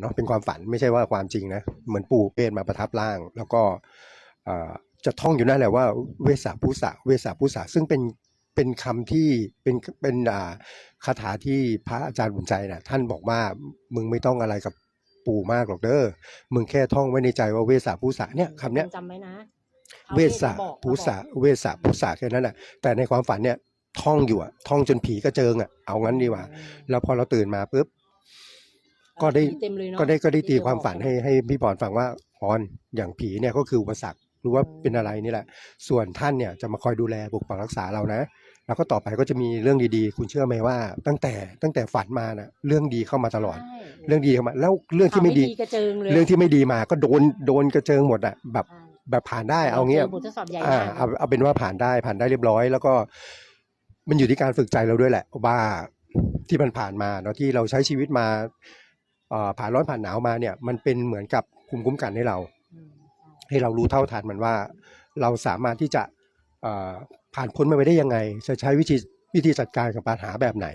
เนาะเป็นความฝันไม่ใช่ว่าความจริงนะเหมือนปู่เปรตมาประทับร่าง แล้วก็เอ่อจะท่องอยู่นั่นแหละว่าเวสสาพุสะเวสสาพุสะซึ่งเป็นเป็นคำที่เป็นเป็นอ่าคาถาที่พระอาจารย์บุญใจน่ะท่านบอกว่ามึงไม่ต้องอะไรกับปู่มากหรอกเด้อมึงแค่ท่องไว้ในใจว่าเวสสาพุสะเนี่ยคำเนี้ยจำไว้นะ เวสสะบอกพุสะเวสสะพุสะแค่นั้นแหละแต่ในความฝันเนี่ยท่องอยู่อะท่องจนผีก็เจิงอะเอางั้นดีกว่า แล้วพอเราตื่นมาปุ๊บ ก็ได้เต็มเลยเนอะก็ได้ก็ได้ตีที่เธอความฝันบอกให้ให้พี่ปอนฟังว่าปอนอย่างผีเนี่ยก็คืออุปสรรคหรือว่าอืมเป็นอะไรนี่แหละ ส่วนท่านเนี่ยจะมาคอยดูแลปกปักรักษาเรานะ แล้วก็ต่อไปก็จะมีเรื่องดีๆ คุณเชื่อไหมว่า ตั้งแต่ตั้งแต่ฝันมานะเรื่องดีเข้ามาตลอดใช่เรื่องดีเข้ามาแล้วเรื่องที่ไม่ดี ข่าวกระเจิงเลยเรื่องที่ไม่ดีมาก็โดนโดนกระเจิงหมดอะแบบใช่แบบผ่านได้เอาเงี้ยจบททดสอบใหญ่อ่ามาก เอาเอาเป็นว่าผ่านได้ผ่านได้เรียบร้อย แล้วก็มันอยู่ที่การฝึกใจเราด้วยแหละว่าที่มันผ่านมาเนาะที่เราใช้ชีวิตมาเอ่อ ผ่านร้อนผ่านหนาวมาเนี่ยมันเป็นเหมือนกับภูมิคุ้มกันให้เราอืมให้เรารู้เท่าทันมันว่า เราสามารถที่จะเอ่อผ่านพ้นมันไปได้ยังไง จะใช้วิธีวิธีจัดการกับปัญหาแบบไหน